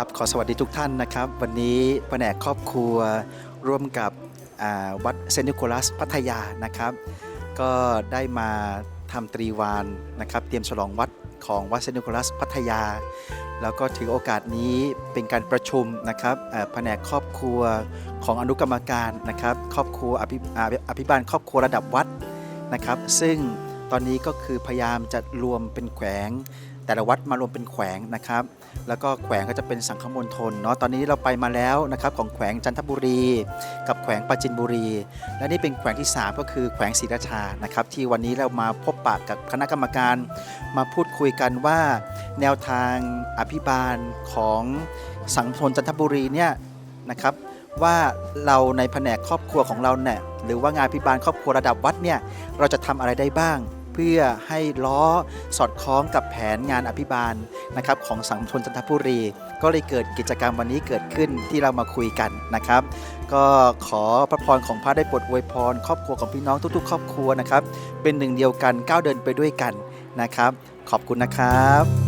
ครับขอสวัสดีทุกท่านนะครับ วันนี้แผนกครอบครัวร่วมกับวัดเซนต์นิโคลัสพัทยานะครับ ก็ได้มาทำตรีวานนะครับ เตรียมฉลองวัดของวัดเซนต์นิโคลัสพัทยา แล้วก็ถือโอกาสนี้เป็นการประชุมนะครับแผนกครอบครัวของอนุกรรมการนะครับ ครอบครัวอภิอภิบาลครอบครัวระดับวัดนะครับ ซึ่งตอนนี้ก็คือพยายามจะรวมเป็นแขวง แต่ละวัดมารวมเป็นแขวงนะครับ แล้วก็แขวงก็จะเป็นสังฆมณฑลเนาะตอนนี้เราไปมาแล้วนะครับของแขวงจันทบุรี กับแขวงปราจินบุรี และนี่เป็นแขวงที่ 3 ก็คือแขวงศรีราชานะครับที่วันนี้เรามาพบปะกับคณะกรรมการ มาพูดคุยกันว่า แนวทางอภิบาลของสังคมจันทบุรีเนี่ยนะครับว่าเราในแผนกครอบครัวของเราเนี่ยหรือว่างานอภิบาลครอบครัวระดับวัดเนี่ยเราจะทำอะไรได้บ้าง พื่อให้ล้อสอดคล้องกับแผนงานอภิบาลนะครับของสังคมจันทบุรี ก็เลยเกิดกิจกรรมวันนี้เกิดขึ้นที่เรามาคุยกันนะครับ ก็ขอพระพรของพระได้โปรดอวยพร ครอบครัวของพี่น้องทุก ๆ ครอบครัวนะครับ เป็นหนึ่งเดียวกันก้าวเดินไปด้วยกันนะครับ ขอบคุณนะครับ